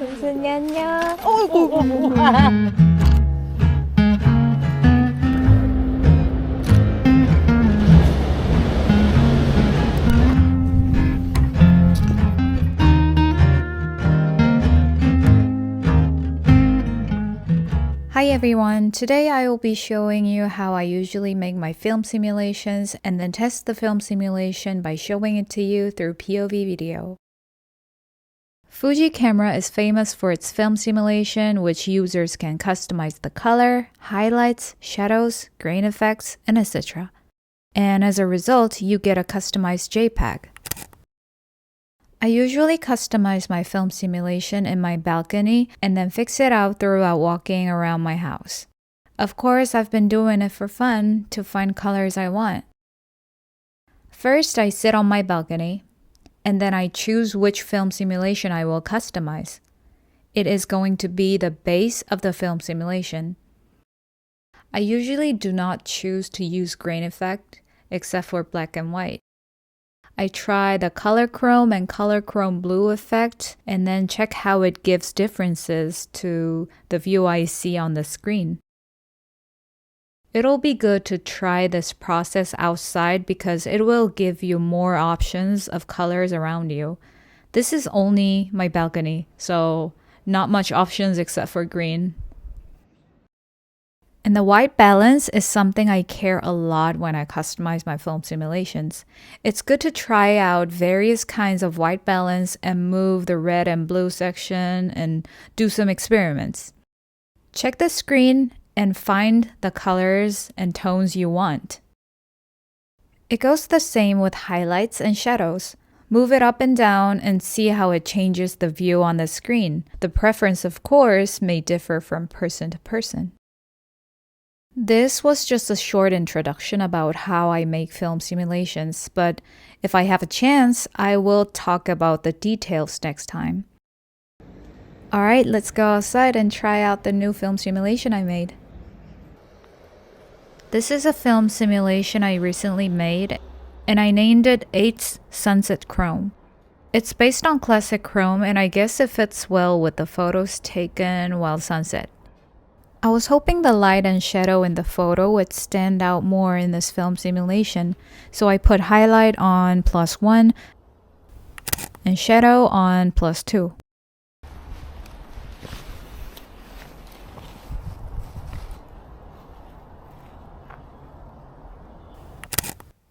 은순이 안녕. Hi everyone, today I will be showing you how I usually make my film simulations and then test the film simulation by showing it to you through POV video. Fuji camera is famous for its film simulation, which users can customize the color, highlights, shadows, grain effects, and etc. And as a result, you get a customized JPEG. I usually customize my film simulation in my balcony and then fix it out throughout walking around my house. Of course, I've been doing it for fun to find colors I want. First, I sit on my balcony and then I choose which film simulation I will customize. It is going to be the base of the film simulation. I usually do not choose to use grain effect except for black and white. I try the color chrome and color chrome blue effect and then check how it gives differences to the view I see on the screen. It'll be good to try this process outside because it will give you more options of colors around you. This is only my balcony, so not much options except for green. And the white balance is something I care a lot when I customize my film simulations. It's good to try out various kinds of white balance and move the red and blue section and do some experiments. Check the screen and find the colors and tones you want. It goes the same with highlights and shadows. Move it up and down and see how it changes the view on the screen. The preference, of course, may differ from person to person. This was just a short introduction about how I make film simulations, but if I have a chance, I will talk about the details next time. Alright, let's go outside and try out the new film simulation I made. This is a film simulation I recently made, and I named it 8's Sunset Chrome. It's based on classic chrome, and I guess it fits well with the photos taken while sunset. I was hoping the light and shadow in the photo would stand out more in this film simulation, so I put highlight on plus 1 and shadow on plus 2.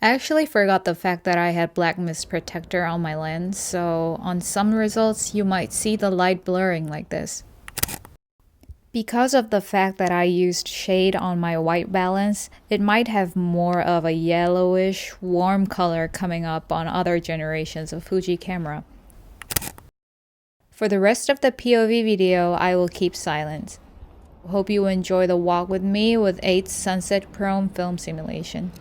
I actually forgot the fact that I had black mist protector on my lens, so on some results you might see the light blurring like this. Because of the fact that I used shade on my white balance, it might have more of a yellowish, warm color coming up on other generations of Fuji camera. For the rest of the POV video, I will keep silent. Hope you enjoy the walk with me with 8's Sunset Chrome film simulation.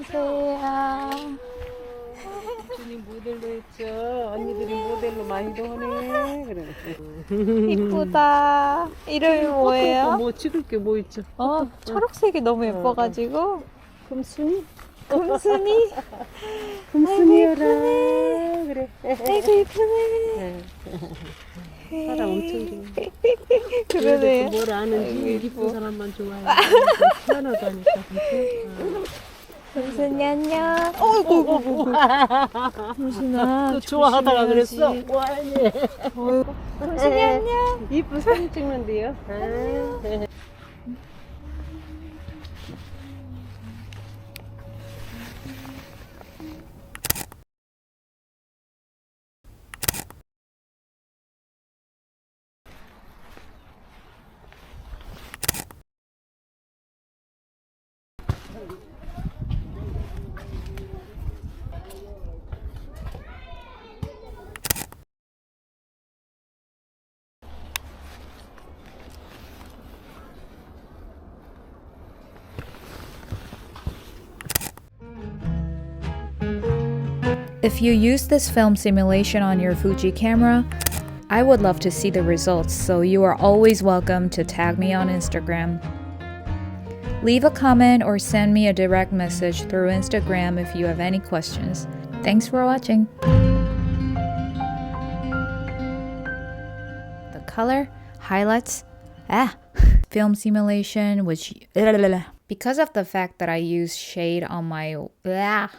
안녕하세요. 주님 모델로 했죠. 언니들이 모델로 많이도 하네. 그래. 이쁘다. 이름이 뭐예요? 뭐 찍을 게 뭐 있죠? 어, 초록색이 너무 예뻐가지고. 금순이? 금순이? 금순이여라. 그래. 아이고 예쁘네. 사람 엄청 좋아. 그러네요. 뭘 아는지 이쁜. 사람만 좋아해. 희한하다 하니까. 금순이 안녕. 어이구, 어이구, 금순아. 또 좋아하다가 그랬어. 조심해야지. 뭐하니? 어이구. 금순이 안녕. 이쁜 사진 찍는데요. 아. If you use this film simulation on your Fuji camera, I would love to see the results, so you are always welcome to tag me on Instagram. Leave a comment or send me a direct message through Instagram if you have any questions. Thanks for watching. The color, highlights, ah, film simulation, which because of the fact that I use shade on my ah,